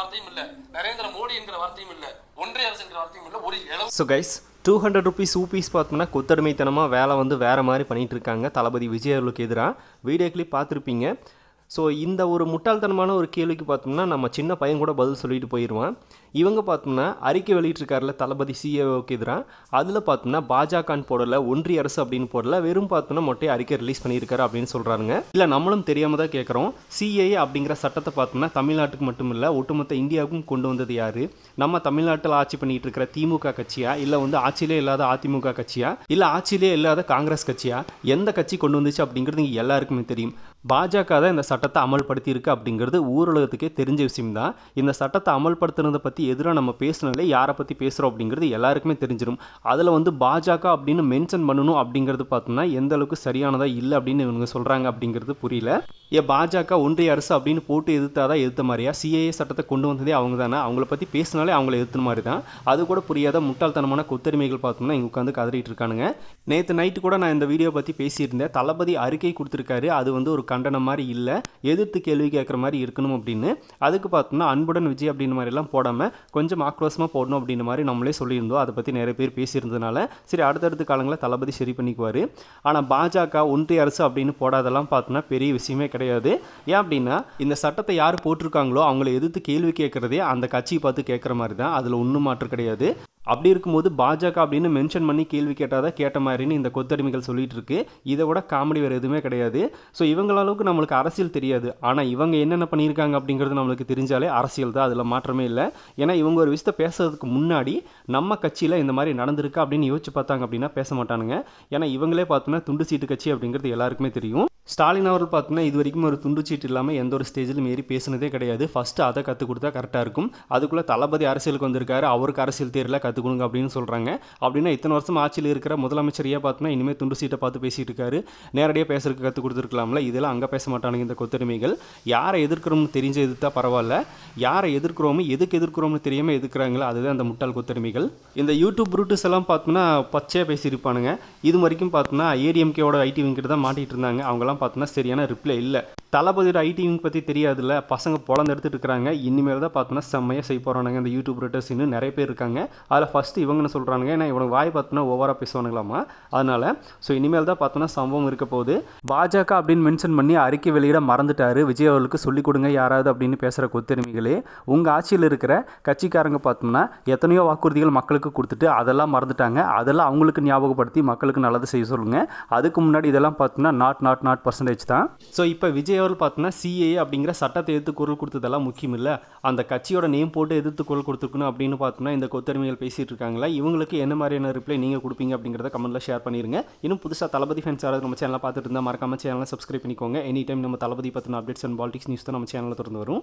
வார்த்தையும் இல்ல. நரேந்திர மோடி என்கிற வார்த்தையும் இல்ல. ஒன்றிய அரசு என்கிற வார்த்தையும் இல்ல. ஒரு இளவு so guys two hundred rupees ஊபீஸ் பார்த்தோம்னா கொத்தடிமைத்தனமாக வேலை வந்து வேறு மாதிரி பண்ணிகிட்டு இருக்காங்க. தளபதி விஜயர்களுக்கு எதிராக வீடியோ கிளிப் பார்த்துருப்பீங்க. ஸோ இந்த ஒரு முட்டாள்தனமான ஒரு கேள்விக்கு பார்த்தோம்னா நம்ம சின்ன பையன் கூட பதில் சொல்லிட்டு போயிடுவான் இவங்க பார்த்தோம்னா அறிக்கை வெளியிட்டிருக்காருல தளபதி சிஏஓக்கு எதிராக. அதில் பார்த்தோம்னா பாஜகன்னு போடல ஒன்றிய அரசு அப்படின்னு போடல வெறும் பார்த்தோம்னா மொட்டையை அறிக்கை ரிலீஸ் பண்ணியிருக்காரு அப்படின்னு சொல்கிறாங்க இல்லை நம்மளும் தெரியாமல் தான் கேட்குறோம் சிஏஏ அப்படிங்கிற சட்டத்தை பார்த்தோம்னா தமிழ்நாட்டுக்கு மட்டும் இல்லை ஒட்டுமொத்த இந்தியாவுக்கும் கொண்டு வந்தது யார்? நம்ம தமிழ்நாட்டில் ஆட்சி பண்ணிகிட்டு இருக்கிற திமுக கட்சியா? இல்லை வந்து ஆட்சியிலே இல்லாத அதிமுக கட்சியா? இல்லை ஆட்சியிலே இல்லாத காங்கிரஸ் கட்சியா? எந்த கட்சி கொண்டு வந்துச்சு அப்படிங்கிறது எல்லாருக்குமே தெரியும். பாஜக தான் இந்த சட்டத்தை அமல்படுத்தியிருக்கு அப்படிங்கிறது ஊரலகத்துக்கே தெரிஞ்ச விஷயம் தான் இந்த சட்டத்தை அமல்படுத்துனதை பற்றி எதிராக நம்ம பேசினாலே யாரை பற்றி பேசுகிறோம் அப்படிங்கிறது எல்லாருக்குமே தெரிஞ்சிடும் அதில் வந்து பாஜக அப்படின்னு மென்ஷன் பண்ணணும் அப்படிங்கிறது பார்த்தோம்னா எந்த அளவுக்கு சரியானதாக இல்லை அப்படின்னு இவங்க சொல்கிறாங்க அப்படிங்கிறது புரியல. ஏ பாஜக ஒன்றிய அரசு அப்படின்னு போட்டு எதிர்த்தாதான் எதிர்த்த மாதிரியா? சிஏஏ சட்டத்தை கொண்டு வந்ததே அவங்க தானே அவங்கள பற்றி பேசினாலே அவங்கள எதிர்த்த மாதிரி தான் அது கூட புரியாத முட்டாள்தனமான கொத்தரிமைகள் பார்த்தோம்னா இங்கே உட்காந்து கதறிட்டு இருக்கானுங்க. நேற்று நைட்டு கூட நான் இந்த வீடியோ பற்றி பேசியிருந்தேன். தளபதி அறிக்கை கொடுத்துருக்காரு. அது வந்து ஒரு கண்டனம் மாதிரி இல்லை. எதிர்த்து கேள்வி கேட்குற மாதிரி இருக்கணும் அப்படின்னு. அதுக்கு பார்த்தோம்னா அன்புடன் விஜய் அப்படின்னு மாதிரிலாம் போடாமல் கொஞ்சம் ஆக்ரோஷமாக போடணும் அப்படின்ற மாதிரி நம்மளே சொல்லியிருந்தோம். அதை பற்றி நிறைய பேர் பேசியிருந்ததுனால சரி அடுத்தடுத்த காலங்களில் தளபதி சரி பண்ணிக்குவார். ஆனால் பாஜக ஒன்றிய அரசு அப்படின்னு போடாதெல்லாம் பார்த்தோன்னா பெரிய விஷயமே கிடையாது. ஏன் அப்படின்னா இந்த சட்டத்தை யார் போட்டிருக்காங்களோ அவங்கள எதிர்த்து கேள்வி கேட்குறதே அந்த கட்சியை பார்த்து கேட்குற மாதிரி தான். அதில் ஒன்றும் மாற்று கிடையாது. அப்படி இருக்கும்போது பாஜக அப்படின்னு மென்ஷன் பண்ணி கேள்வி கேட்டாதான் கேட்ட மாதிரின்னு இந்த கொத்தடிமைகள் சொல்லிட்டு இருக்கு இதை விட காமெடி வேறு எதுவுமே கிடையாது. ஸோ இவங்கள அளவுக்கு நம்மளுக்கு அரசியல் தெரியாது. ஆனால் இவங்க என்னென்ன பண்ணியிருக்காங்க அப்படிங்கிறது நம்மளுக்கு தெரிஞ்சாலே அரசியல் தான். அதில் மாற்றமே இல்லை. ஏன்னா இவங்க ஒரு விஷயத்தை பேசுறதுக்கு முன்னாடி நம்ம கட்சியில் இந்த மாதிரி நடந்திருக்கு அப்படின்னு யோசிச்சு பார்த்தாங்க அப்படின்னா பேச மாட்டானுங்க. ஏன்னா இவங்களே பார்த்தோன்னா துண்டு சீட்டு கட்சி அப்படிங்கிறது எல்லாருக்குமே தெரியும். ஸ்டாலின் அவர்கள் பார்த்தீங்கன்னா இது வரைக்கும் ஒரு துண்டு சீட்டு இல்லாமல் எந்த ஒரு ஸ்டேஜிலும் ஏறி பேசினதே கிடையாது. ஃபஸ்ட்டு அதை கற்றுக் கொடுத்தா கரெக்டாக இருக்கும். அதுக்குள்ளே தளபதி அரசியலுக்கு வந்திருக்காரு. அவருக்கு அரசியல் தேர்ல கற்றுக் கொடுங்க அப்படின்னு சொல்கிறாங்க அப்படின்னா இத்தனை வருஷம் ஆட்சியில் இருக்கிற முதலமைச்சரையே பார்த்தோன்னா இனிமேல் துண்டு சீட்டை பார்த்து பேசிட்டு இருக்காரு. நேரடியாக பேசுறதுக்கு கற்றுக் கொடுத்துருக்கலாம்ல. இதெல்லாம் அங்கே பேச மாட்டானுங்க இந்த கொத்தடிமைகள். யாரை எதிர்க்கிறோம்னு தெரிஞ்ச எதிர்த்தா பரவாயில்ல. யாரை எதிர்க்கிறோமோ எதுக்கு எதிர்க்கிறோம்னு தெரியாமல் எதிர்க்கிறாங்களோ அதுதான் அந்த முட்டாள் கொத்தடிமைகள். இந்த யூடியூப் ரூட்டுஸ் எல்லாம் பார்த்தோம்னா பச்சையாக பேசியிருப்பானுங்க. இது வரைக்கும் பார்த்தோன்னா ஏடிஎம்கேவோட ஐடி விங்கிட்ட தான் மாட்டிகிட்டு இருந்தாங்க. அவங்கெல்லாம் பார்த்தோன்னா சரியான ரிப்ளை இல்லை. தளபதியோட ஐடி பற்றி தெரியாதுல்ல பசங்க பொழந்து எடுத்துகிட்டு இருக்கிறாங்க இனிமேல் தான் பார்த்தோன்னா செம்மையாக செய்ய போகிறானுங்க இந்த யூடியூப் ரேட்டர்ஸ் இன்னும் நிறைய பேர் இருக்காங்க. அதில் ஃபஸ்ட்டு இவங்கன்னு சொல்கிறானுங்க ஏன்னா இவனுக்கு வாய் பார்த்தோன்னா ஓவராக பேசுவானுங்களாமா? அதனால் ஸோ இனிமேல் தான் பார்த்தோன்னா சம்பவம் இருக்க போகுது. பாஜக அப்படின்னு மென்ஷன் பண்ணி அறிக்கை வெளியிட மறந்துட்டாரு. விஜய் அவர்களுக்கு சொல்லிக் கொடுங்க யாராவது அப்படின்னு பேசுகிற கொத்தெருமைகளே. உங்கள் ஆட்சியில் இருக்கிற கட்சிக்காரங்க பார்த்தோம்னா எத்தனையோ வாக்குறுதிகள் மக்களுக்கு கொடுத்துட்டு அதெல்லாம் மறந்துட்டாங்க. அதெல்லாம் அவங்களுக்கு ஞாபகப்படுத்தி மக்களுக்கு நல்லது செய்ய சொல்லுங்கள் அதுக்கு முன்னாடி இதெல்லாம் பார்த்தோம்னா நாட் நாட் நாட் பர்சன்டேஜ் தான். ஸோ இப்போ விஜய் அவர்கள் பார்த்தோன்னா சிஏ அப்படிங்கிற சட்டத்தை எதிர்த்து குரல் கொடுத்ததெல்லாம் முக்கியம் இல்லை அந்த கட்சியோட நேம் போட்டு எதிர்த்து குரல் கொடுத்துருக்கணும் அப்படின்னு பார்த்தோம்னா இந்த கொத்தரிமைகள் பேசிகிட்டு இருக்காங்களா இவங்களுக்கு என்ன மாதிரியான ரிப்ளை நீங்கள் கொடுப்பீங்க அப்படிங்கிறத கமெண்ட்டில் ஷேர் பண்ணிடுங்க இன்னும் புதுசாக தளபதி ஃபேன்ஸ் யாராவது நம்ம சேனலில் பார்த்துட்டு இருந்தால் மறக்காம சேனலை சப்ஸ்கிரைப் பண்ணிக்கோங்க. எனி டைம் நம்ம தளபதி பற்றின அப்டேட்ஸ் அண்ட் பாலிடிக்ஸ் நியூஸ் தான் நம்ம சேனலில் திறந்து வரும்.